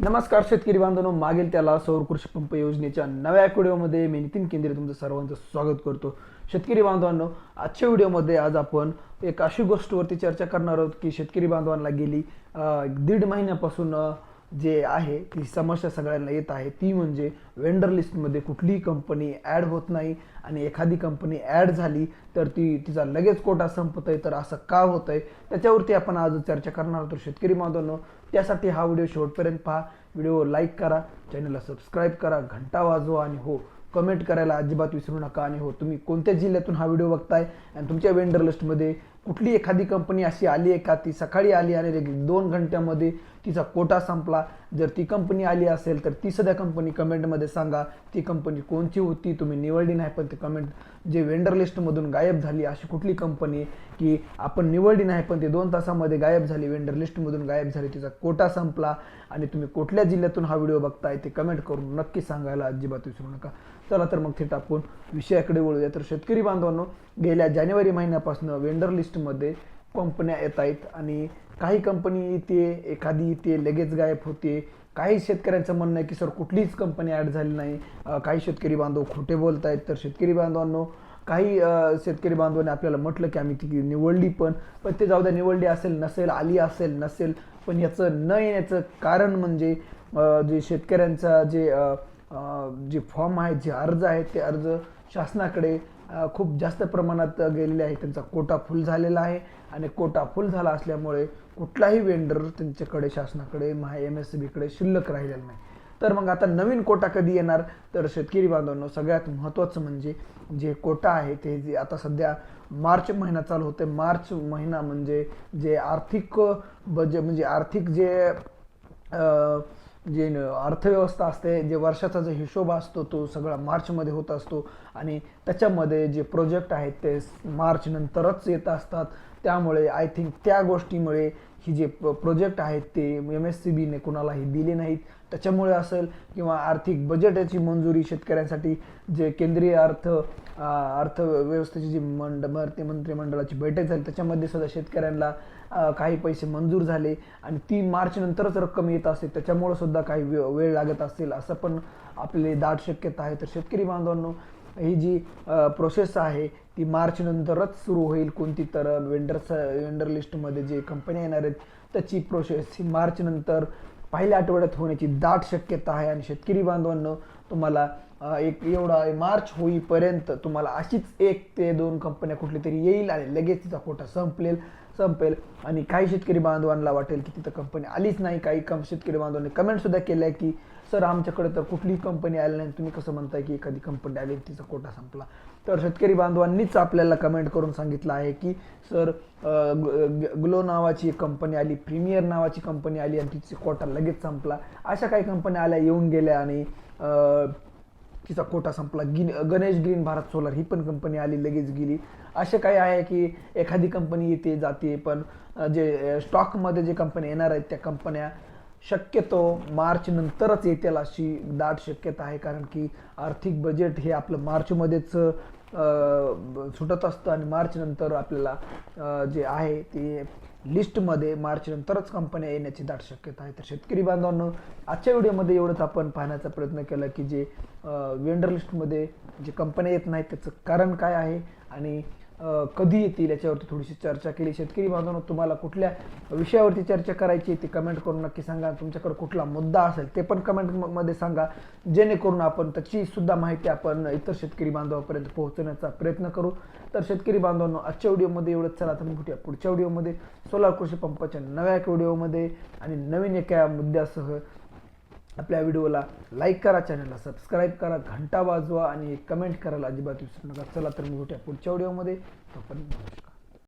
नमस्कार शेतकरी बांधवांनो मागील त्याला सौर कृषी पंप योजनेच्या नव्या व्हिडिओमध्ये मी नितीन केंद्रे तुमचं सर्वांचं स्वागत करतो. शेतकरी बांधवांनो आजच्या व्हिडिओमध्ये आज आपण एक अशी गोष्टवरती चर्चा करणार आहोत की शेतकरी बांधवांना गेली दीड महिन्यापासून जे आहे ती समस्या सगळ्यांना येत आहे. ती म्हणजे वेंडर लिस्टमध्ये कुठलीही कंपनी ॲड होत नाही आणि एखादी कंपनी ॲड झाली तर ती तिचा लगेच कोटा संपत आहे तर असं का होत आहे त्याच्यावरती आपण आज चर्चा करणार आहोत. शेतकरी बांधवांनो त्यासाठी हा व्हिडिओ शेवटपर्यंत पहा. व्हिडिओ लाईक करा चॅनलला सबस्क्राईब करा घंटा वाजवा आणि हो कमेंट करायला अजिबात विसरू नका. आणि हो तुम्ही कोणत्या जिल्ह्यातून हा व्हिडिओ बघताय आणि तुमच्या वेंडर लिस्टमध्ये कुठली एखादी कंपनी अशी आली आहे का? ती सकाळी आली आणि दोन घंट्यामध्ये तिचा कोटा संपला. जर ती कंपनी आली असेल तर ती सध्या कंपनी कमेंटमध्ये सांगा ती कंपनी कोणती होती तुम्ही निवडली नाही पण ती कमेंट जे वेंडर लिस्टमधून गायब झाली अशी कुठली कंपनी की आपण निवडली नाही पण ती दोन तासामध्ये गायब झाली वेंडर लिस्टमधून गायब झाली तिचा कोटा संपला आणि तुम्ही कुठल्या जिल्ह्यातून हा व्हिडिओ बघताय ते कमेंट करून नक्की सांगायला अजिबात विसरू नका. चला तर मग थेट आपण विषयाकडे वळूया. तर शेतकरी बांधवांनो गेल्या जानेवारी महिन्यापासून वेंडर लिस्टमध्ये कंपन्या येत आहेत आणि काही कंपनी येते एखादी येते लगेच गायब होते. काही शेतकऱ्यांचं म्हणणं आहे की सर कुठलीच कंपनी ॲड झाली नाही. काही शेतकरी बांधव खोटे बोलत आहेत तर शेतकरी बांधवांनो काही शेतकरी बांधवांनी आपल्याला म्हटलं की आम्ही ती निवडली पण. पण ते जाऊ द्या निवडली असेल नसेल आली असेल नसेल पण याचं न येण्याचं कारण म्हणजे जे शेतकऱ्यांचा जे जे फॉर्म आहेत जे अर्ज आहेत ते अर्ज शासनाकडे खूप जास्त प्रमाणात गेलेले आहे त्यांचा कोटा फुल झालेला आहे आणि कोटा फुल झाला असल्यामुळे कुठलाही वेंडर त्यांच्याकडे शासनाकडे महा एम एस बीकडे शिल्लक राहिलेला नाही. तर मग आता नवीन कोटा कधी येणार? तर शेतकरी बांधवांनो सगळ्यात महत्त्वाचं म्हणजे जे कोटा आहे ते जे आता सध्या मार्च महिना चालू होते मार्च महिना म्हणजे जे आर्थिक बजे म्हणजे आर्थिक जे जे न- अर्थव्यवस्था असते जे वर्षाचा जो हिशोब असतो तो सगळा मार्चमध्ये होत असतो. आणि त्याच्यामध्ये जे प्रोजेक्ट आहेत ते मार्च नंतरच येत असतात. त्यामुळे आय थिंक त्या गोष्टीमुळे ही जे प्रोजेक्ट आहेत ते एम एस सी बीने कुणालाही दिले नाहीत. त्याच्यामुळे असेल किंवा आर्थिक बजेटाची मंजुरी शेतकऱ्यांसाठी जे केंद्रीय अर्थ अर्थव्यवस्थेची जी मंड भारतीय मंत्रिमंडळाची बैठक झाली त्याच्यामध्ये सुद्धा शेतकऱ्यांना काही पैसे मंजूर झाले आणि ती मार्च नंतरच रक्कम येत असते त्याच्यामुळे सुद्धा काही वेळ लागत असेल असं पण आपले दाट शक्यता आहे. तर शेतकरी बांधवांनो ही जी प्रोसेस आहे ती मार्चनंतरच सुरू होईल कोणती तर वेंडर्स वेंडर लिस्टमध्ये जे कंपन्या येणार आहेत त्याची प्रोसेस ही मार्चनंतर पहिल्या आठवड्यात होण्याची दाट शक्यता आहे. आणि शेतकरी बांधवांनो तुम्हाला एक एवढा मार्च होईपर्यंत तुम्हाला अशीच एक ते दोन कंपन्या कुठली तरी येईल आणि लगेच तिचा कोटा संपलेल संपेल. आणि काही शेतकरी बांधवांना वाटेल की तिथं कंपनी आलीच नाही. काही कम शेतकरी बांधवांनी कमेंटसुद्धा केलं केल्या की सर आमच्याकडे तर कुठलीही कंपनी आली नाही. तुम्ही कसं म्हणताय की एखादी कंपनी आली आणि तिचा कोटा संपला. तर शेतकरी बांधवांनीच आपल्याला कमेंट करून सांगितलं आहे की सर ग्लो नावाची एक कंपनी आली प्रीमियर नावाची कंपनी आली आणि तिची कोटा लगेच संपला. अशा काही कंपन्या आल्या येऊन गेल्या आणि तिचा कोटा संपला. गिन गणेश ग्रीन भारत सोलार ही पण कंपनी आली लगेच गेली. असे काही आहे की एखादी कंपनी येते जाते पण जे स्टॉकमध्ये जे कंपनी येणार आहेत त्या कंपन्या शक्यतो मार्च नंतरच येतील अशी दाट शक्यता आहे कारण की आर्थिक बजेट हे आपलं मार्चमध्येच सुटत असतं आणि मार्च नंतर आपल्याला जे आहे ते लिस्टमध्ये मार्च नंतरच कंपन्या येण्याची दाट शक्यता आहे. तर शेतकरी बांधवांनो आजच्या व्हिडिओमध्ये एवढंच आपण पाहण्याचा प्रयत्न केला की जे वेंडर लिस्टमध्ये जे कंपन्या येत नाहीत त्याचं कारण काय आहे आणि कधी येतील याच्यावरती थोडीशी चर्चा केली. शेतकरी बांधवांनो तुम्हाला कुठल्या विषयावरती चर्चा करायची ती कमेंट करून नक्की सांगा. तुमच्याकडे कुठला मुद्दा असेल ते पण कमेंटमध्ये सांगा. जेणेकरून आपण त्याची सुद्धा माहिती आपण इतर शेतकरी बांधवापर्यंत पोहोचवण्याचा प्रयत्न करू. तर शेतकरी बांधवांनो आजच्या व्हिडिओमध्ये एवढंच. चला तर मग भेटूया पुढच्या व्हिडिओमध्ये. सोलार कृषी पंपाच्या नव्या व्हिडिओमध्ये आणि नवीन एका मुद्द्यासह आपल्या व्हिडिओला लाईक करा चॅनलला सबस्क्राईब करा घंटा वाजवा आणि कमेंट करायला अजिबात विसरू नका. चला तर मी भेटूया पुढच्या व्हिडिओमध्ये. तोपर्यंत नमस्कार.